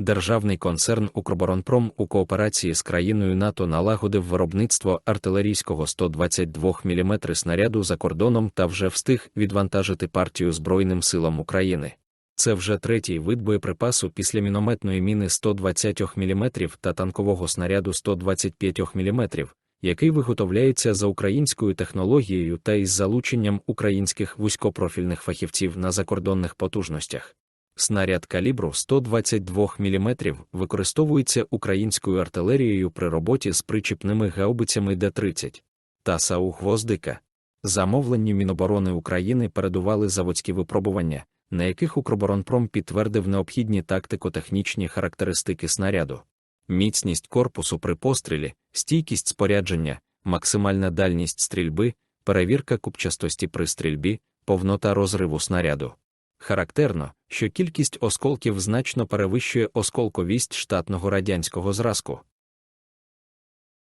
Державний концерн Укроборонпром у кооперації з країною НАТО налагодив виробництво артилерійського 122 мм снаряду за кордоном та вже встиг відвантажити партію Збройним силам України. Це вже третій вид боєприпасу після мінометної міни 120 мм та танкового снаряду 125 мм, який виготовляється за українською технологією та із залученням українських вузькопрофільних фахівців на закордонних потужностях. Снаряд калібру 122 мм використовується українською артилерією при роботі з причіпними гаубицями Д-30 та САУ «Гвоздика». Замовленню Міноборони України передували заводські випробування, на яких Укроборонпром підтвердив необхідні тактико-технічні характеристики снаряду. Міцність корпусу при пострілі, стійкість спорядження, максимальна дальність стрільби, перевірка купчастості при стрільбі, повнота розриву снаряду. Характерно, що кількість осколків значно перевищує осколковість штатного радянського зразку.